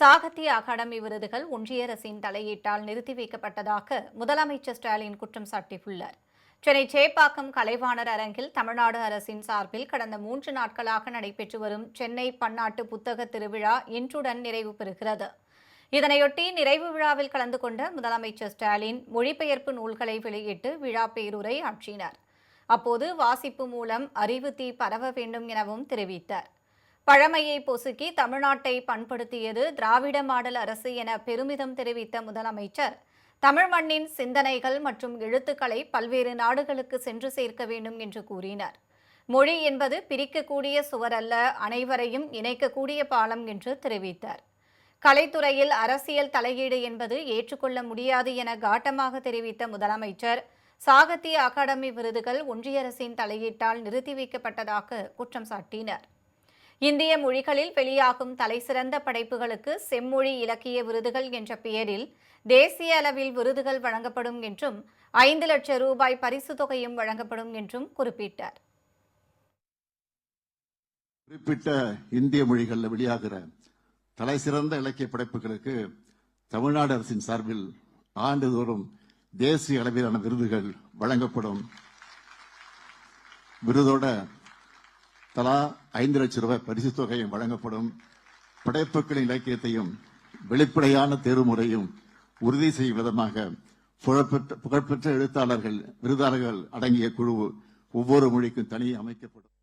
சாகித்ய அகாடமி விருதுகள் ஒன்றிய அரசின் தலையீட்டால் நிறுத்தி வைக்கப்பட்டதாக முதலமைச்சர் ஸ்டாலின் குற்றம் சாட்டியுள்ளார். சென்னை சேப்பாக்கம் கலைவாணர் அரங்கில் தமிழ்நாடு அரசின் சார்பில் கடந்த மூன்று நாட்களாக நடைபெற்று வரும் சென்னை பன்னாட்டு புத்தக திருவிழா இன்றுடன் நிறைவு பெறுகிறது. இதனையொட்டி நிறைவு விழாவில் கலந்து கொண்ட முதலமைச்சர் ஸ்டாலின் மொழிபெயர்ப்பு நூல்களை வெளியிட்டு விழா பேருரை ஆற்றினார். அப்போது வாசிப்பு மூலம் அறிவு தீ பரவ வேண்டும் எனவும் தெரிவித்தார். பழமையை பொசுக்கி தமிழ்நாட்டை பண்படுத்தியது திராவிட மாடல் அரசு என பெருமிதம் தெரிவித்த முதலமைச்சர். தமிழ் மண்ணின் சிந்தனைகள் மற்றும் எழுத்துக்களை பல்வேறு நாடுகளுக்கு சென்று சேர்க்க வேண்டும் என்று கூறினார். மொழி என்பது பிரிக்கக்கூடிய சுவர் அல்ல அனைவரையும் இணைக்கக்கூடிய பாலம் என்று தெரிவித்தார். கலைத்துறையில் அரசியல் தலையீடு என்பது ஏற்றுக்கொள்ள முடியாது என காட்டமாக தெரிவித்த முதலமைச்சர் சாகித்ய அகாடமி விருதுகள் ஒன்றிய அரசின் தலையீட்டால் நிறுத்தி வைக்கப்பட்டதாக குற்றம் சாட்டினர். இந்திய மொழிகளில் வெளியாகும் தலைசிறந்த படைப்புகளுக்கு செம்மொழி இலக்கிய விருதுகள் என்ற பெயரில் தேசிய அளவில் விருதுகள் வழங்கப்படும் என்றும் ஐந்து லட்சம் ரூபாய் பரிசு தொகையும் வழங்கப்படும் என்றும் குறிப்பிட்டார். குறிப்பிட்ட இந்திய மொழிகளில் வெளியாகிற தலை சிறந்த இலக்கிய படைப்புகளுக்கு தமிழ்நாடு அரசின் சார்பில் ஆண்டுதோறும் தேசிய அளவிலான விருதுகள் வழங்கப்படும். விருதோட தலா ஐந்து லட்சம் ரூபாய் பரிசு தொகையும் வழங்கப்படும். படைப்புகளின் இலக்கியத்தையும் வெளிப்படையான தேர்வுமுறையும் உறுதி செய்யும் விதமாக புகழ்பெற்ற புகழ்பெற்ற எழுத்தாளர்கள் விருதாளர்கள் அடங்கிய குழு ஒவ்வொரு மொழிக்கும் தனியே அமைக்கப்படும்.